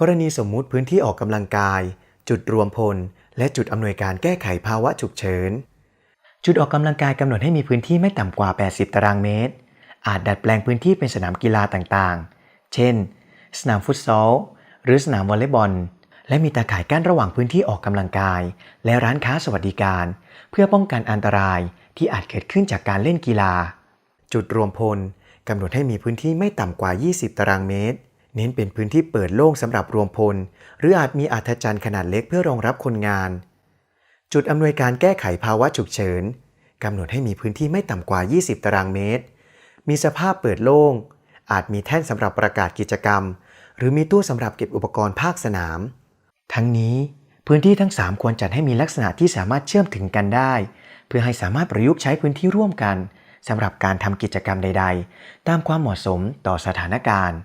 กรณีสมมุติพื้นที่ออกกำลังกาย จุดรวมพล และจุดอำนวยการแก้ไขภาวะฉุกเฉิน จุดออกกำลังกายกำหนดให้มีพื้นที่ไม่ต่ำกว่า 80 ตารางเมตร อาจดัดแปลงพื้นที่เป็นสนามกีฬาต่างๆ เช่น สนามฟุตซอล หรือสนามวอลเลย์บอล และมีตาข่ายกั้นระหว่างพื้นที่ออกกำลังกาย และร้านค้าสวัสดิการ เพื่อป้องกันอันตรายที่อาจเกิดขึ้นจากการเล่นกีฬา จุดรวมพลกำหนดให้มีพื้นที่ไม่ต่ำกว่า 20 ตารางเมตร เน้นเป็นพื้นที่เปิดโล่งสำหรับรวมพล หรืออาจมีอาคารจันทร์ขนาดเล็กเพื่อรองรับคนงาน จุดอำนวยการแก้ไขภาวะฉุกเฉินกำหนดให้มีพื้นที่ไม่ต่ำกว่า 20 ตารางเมตร มีสภาพเปิดโล่ง อาจมีแท่นสำหรับประกาศกิจกรรม หรือมีตู้สำหรับเก็บอุปกรณ์ภาคสนาม ทั้งนี้พื้นที่ทั้ง 3 ควรจัดให้มีลักษณะที่สามารถเชื่อมถึงกันได้ เพื่อให้สามารถประยุกต์ใช้พื้นที่ร่วมกันสำหรับการทำกิจกรรมใด ๆ ตามความเหมาะสมต่อสถานการณ์